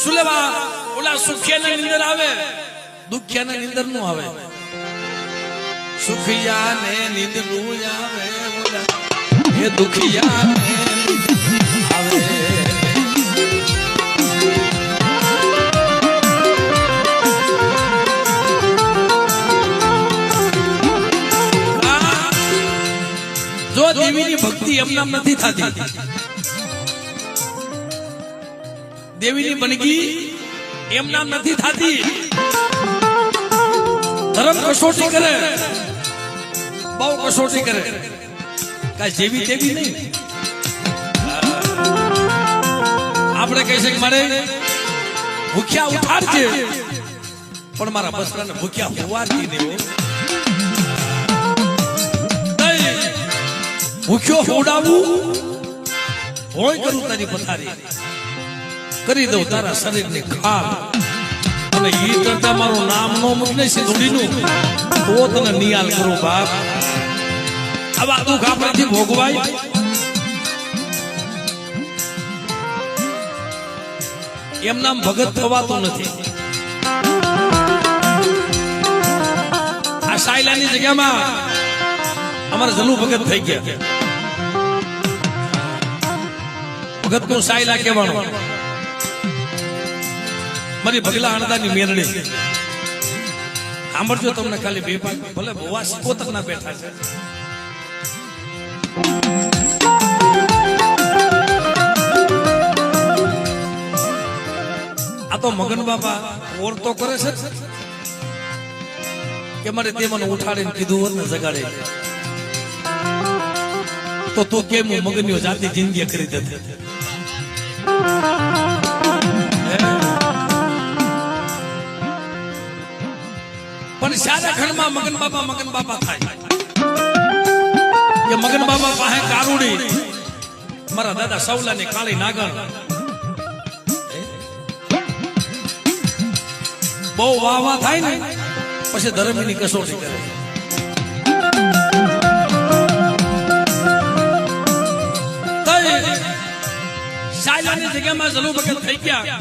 શું લેવા ઓલા સુખિયાના નિંદર આવે, દુખિયાના નિંદરનું આવે. સુખિયાને નિંદરું આવે, ઓલા. એ દુખિયાને આવે. જો દેવીની ભક્તિ એમ નામ નથી થતી દેવીની બનગી એમ નામ નથી થતી. ધર્મ કસોટી કરે. બહુ કસોટી કરે. કાંઈ જેવી તેવી નહીં. આપણે કહી શકીએ મારે ભૂખ્યા ઉઠાડજે. પણ મારા બસરાને ભૂખ્યા હોવાથી. નહીં. ભૂખ્યો હોડાવું હોય કરું તારી પથારી. કરી દઉં તારા શરીરની ખાલ. અને ઈ કરતા મારું નામ નો મૂકને સિંધુડીનું તો તને નિયાલ કરું બાપ. આવા દુઃખ આપણાથી ભોગવાય. એમ નામ ભગત થવાતું નથી. આ સાયલાની જગ્યામાં અમારે જલુ ભગત થઈ ગયા. ભગતનું સાયલા કહેવાનું. મારી ભગલા અણદાની મેરડી. સાંભળજો તમને ખાલી બે પાંચ ભલે ભવા સિકોતર ના બેઠા છે. આ તો મગન બાપા ઓર તો કરે છે. કે મારે તે મને ઉઠાડીને કીધું હોત ને જગાડે. તો તું કેમ હું મગનીઓ જાતિ જિંદગી કરી દે ઘરમાં મગન બાપા મગન બાપા થાય. કે મગન બાપા પાસે કારુડી. મારા દાદા સૌલાની કાળી નાગર બહુ વાહ થાય ને, પછી ધર્મની કસોટી કરે. સાયલાની જગ્યામાં જલુ થઈ ગયા.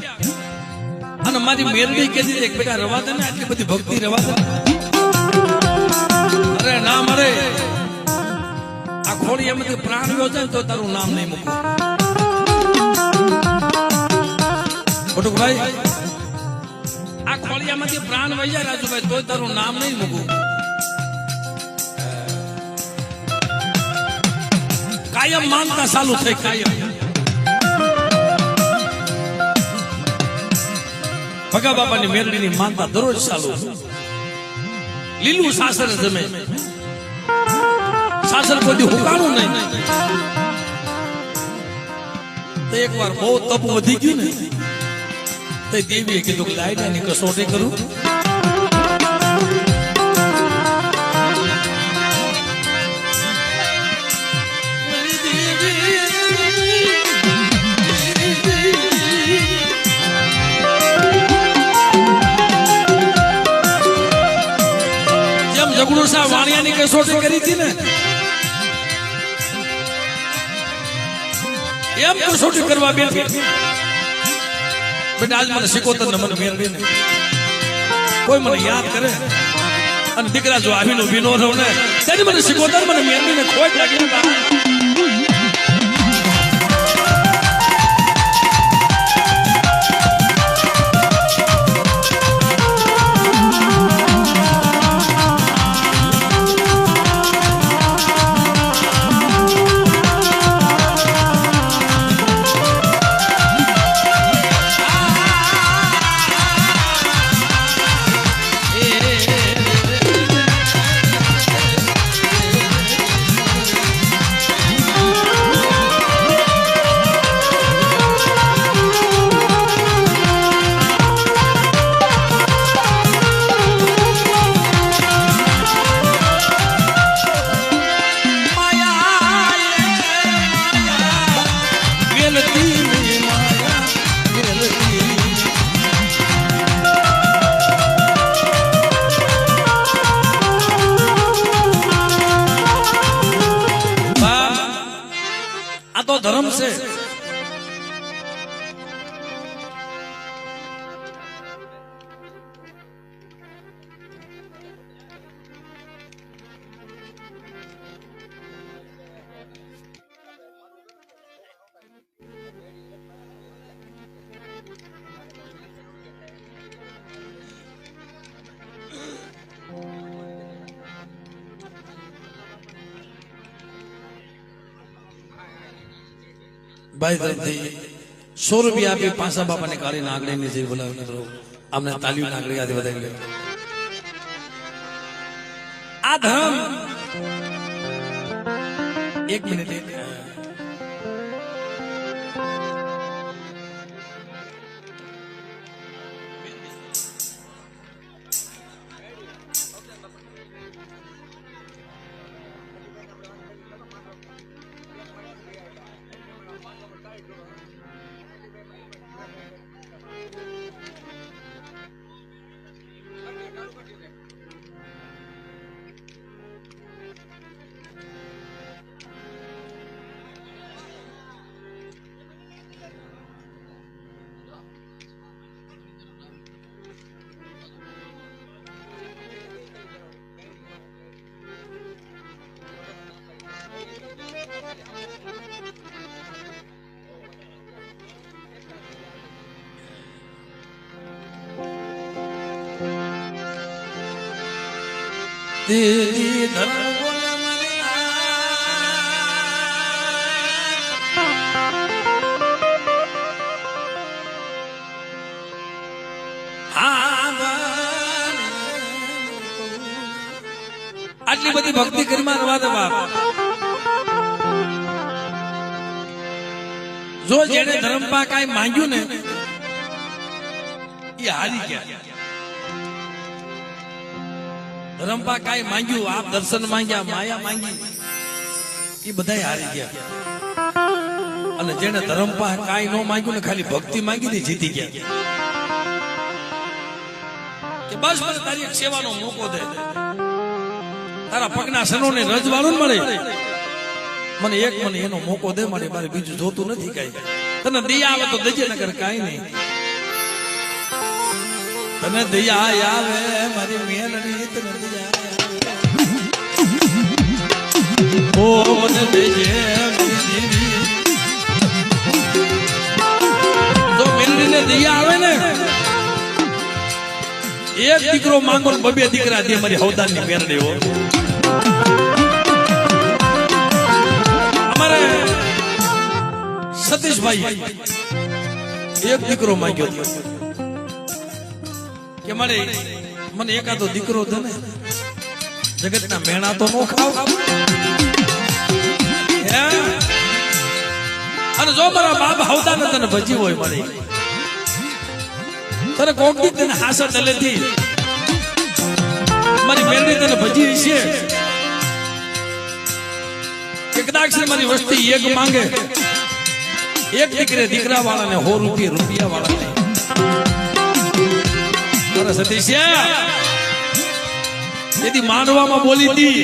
અને મારી મેરડી કે બેટા રવા દે ને, આટલી બધી ભક્તિ રવા દે અરે ના મરે. આ ખોડી એમાંથી પ્રાણ ગયો છે તો તારું નામ નહીં મૂકું. ખોટું ભાઈ આ ખોળિયામાંથી પ્રાણ વહી જાય રાજુભાઈ, તોય તારું નામ નહીં મૂકું. કાયમ માનતા ચાલુ થઈ, કાયમ. ભગા બાપાની મેરડીની માનતા દરરોજ ચાલુ. લીલું સાસર જમે સાસર કોઈ હુકાણું નહીં. તો એકવાર બહુ તપ વધી ગયું ને, તે દેવીએ કીધું લાઈટાની કસોટી કરું. વાણિયાની કસોટી કરી હતી ને? એમ કસોટી કરવા બેઠી બેટા, આજ મને શીખોતર ને મને મેળવી ને કોઈ મને યાદ કરે? અને દીકરા જો આવીનો વિનો રહો ને ત્યારે મને શીખોતર મને મેળવી ખોટ લાગી ભાઈ તરફથી સો રૂપિયા આપી પાંસા બાપાને કાઢીને આગળની જે મિત્રો અમને તાલીમ આગળ આજે વધારી લે. આ ધર્મ. એક મિનિટ. આટલી બધી ભક્તિ કરી મારવા દે બાપ. જો જેને ધર્મપા કાંઈ માંગ્યું ને, એ હારી ગયા. ધરમપા કાંઈ માંગ્યું, આપ દર્શન માંગ્યા, માયા માંગી. એ બધા હારી ગયા. અને જેને ધરમપા કાંઈ ન માંગ્યું ને ખાલી ભક્તિ માંગી હતી જીતી ગયા. કે બસ મને તારી સેવાનો મોકો દે. તારા પગના રજવાળું ને મળે. મને એક મને એનો મોકો દે મને મારે બીજું જોતું નથી કઈ. તને દયા આવે તો દજે નગર કઈ નહીં. તને દયા આવે, મારી મેલડી તને દયા આવે. જો ને, એક દીકરો માંગો બબે દીકરા દે, મારી હવદારની મેરડી હો. અમારે સતીશભાઈ એક દીકરો માંગ્યો કે મળે મને એકાદો દીકરો દે ને જગતના મેણા તો નો ખાવ. અને જો મારા બાપ આવતા ને તને ભજી હોય મારી. તને કોક દી તને હાસર દલેથી. મારી મેરડી તને ભજી છે કે કદાચ મારી વસ્તી એક માંગે. એક દીકરે દીકરા વાળાને હો રૂપિયા રૂપિયા વાળાને અરે સતીશિયા તેથી માનવામાં બોલી હતી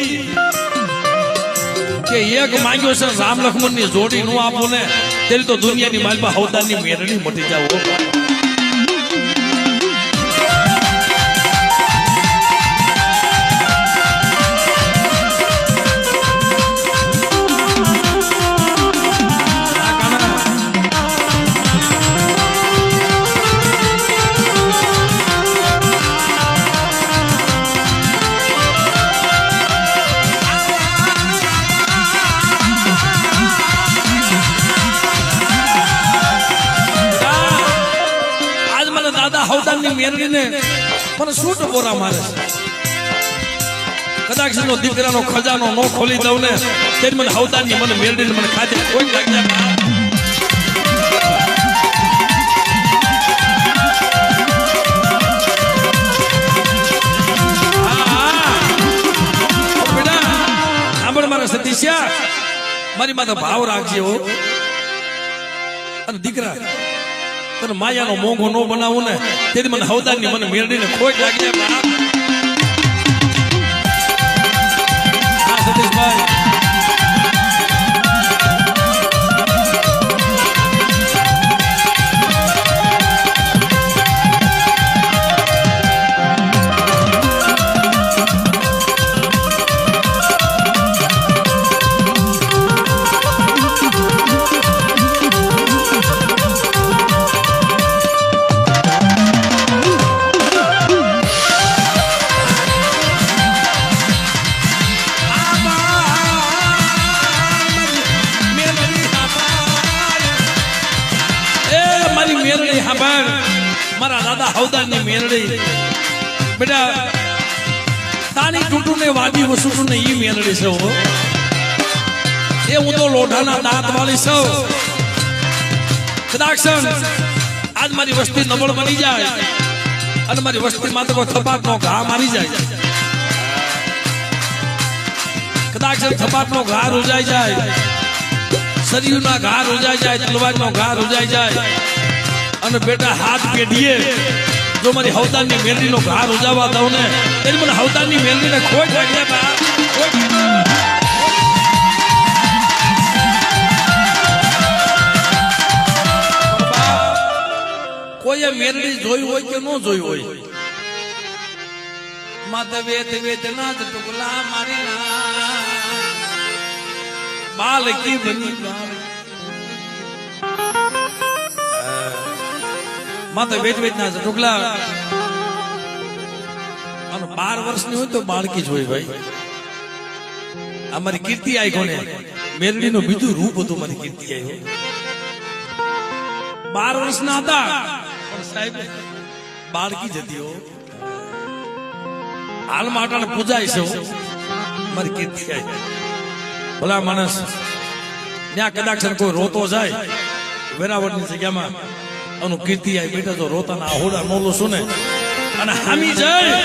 કે એક માંગ્યો છે રામ લક્ષ્મણની જોડી નું આપો ને તેરી તો દુનિયાની માલમાં હવદારની મેરણી મટી જાવ મેરડીને મને સૂટ બોરા મારે કદાચ એનો દીકરાનો ખજાનો નો ખોલી દઉં ને ત્યારે મને હવતાની મને મેળવીને મને ખાતે કોઈ લાગ્યા મારી માતા ભાવ રાખજે અને દીકરા તને માયાનો મોંઘો ન બનાવું ને, તેથી મને હવદારની મને મેળડીને ખોટ લાગી જાય. સતીશભાઈ. મેરડી હાંભળ. મારા દાદા હવદારની મેરડી. બેટા, તાની ટૂટું ને વાડી વસુટું ને ઈ મેરડી છે એ હું તો લોઢાના દાંત વાળી સૌ કદાક્ષણ આજ મારી વસ્તી નબળ બની જાય. અને મારી વસ્તી તો કોઈ થપાટનો ઘા મારી જાય. કદાચ થપાટનો ઘા રૂજાઈ જાય. શરીરના ઘા રૂજાઈ જાય, તલવારનો ઘા રૂજાઈ જાય. અને બેટા હાથ પેઢીએ જો મારી હવતારની મેરડીનો ઘા ઉજાવા દઉં ને એટલે મને હવતારની મેરડીને ખોઈ લાગ્યા બા. કોઈએ મેરડી જોઈ હોય કે ન જોઈ હોય? માતા વેદ વેદ ના જ ટુકલા મારી ના બાલ કી બની બાલ માતા વેદ વેદ ના જ ટુકલા અને બાર વર્ષની હોય તો બાળકી જ હોય ભાઈ. અમારી કીર્તિ આઈ કોને? મેરડીનું બીજું રૂપ હતું મારી કીર્તિ આવી બાર વર્ષના હતા. પણ સાહેબ, બાળકી જતી હતી હાલ માટાને પૂજાય છે મારી કીર્તિ આઈ. ભલા માણસ ત્યાં કદાચ કોઈ રોતો જાય, વેરાવળની જગ્યામાં અનુ કીર્તિ આવી બેટા તો રોતાના આહોડા મોલું સુને. અને હામી જાય.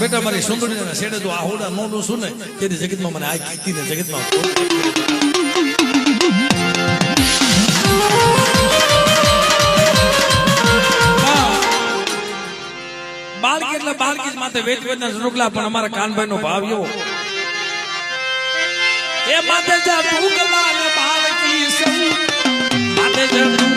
બેટા, મારી સુંદરી શેડે જો આહોડા મોલું સુને, તેની જગતમાં મને આ કીર્તિને જગતમાં બાળકી એટલે બાળકી માથે વેચ વેચના ઝરૂકલા પણ અમારા કાનભાઈ નો ભાવ એવો. એ માથે જા ને સૌ માથે જા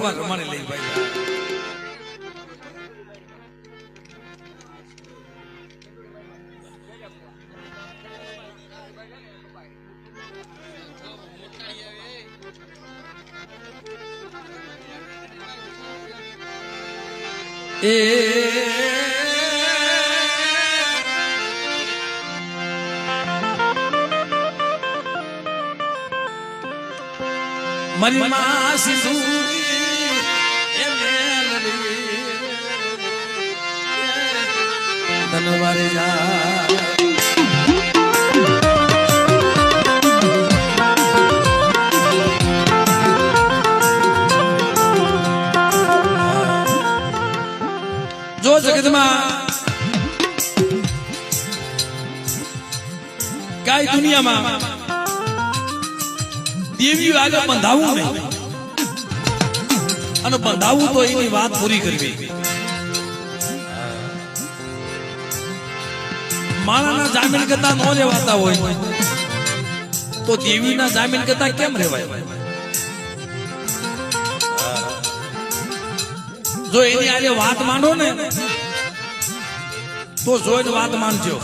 કારાને થોડીક લઈ ભાઈ. એ મારી માં મેલડી ધનવારે જા જો જગતમાં કાંઈ દુનિયામાં દેવીઓ આગળ બંધાવું નહીં અને બંધાવું તો એની વાત પૂરી કરવી. માણાના જામીન કરતા ન રહેવાતા હોય, તો દેવીના જામીન કરતા કેમ રહેવાય જો એની આજે વાત માનો ને, તો જોઈને વાત માનજો.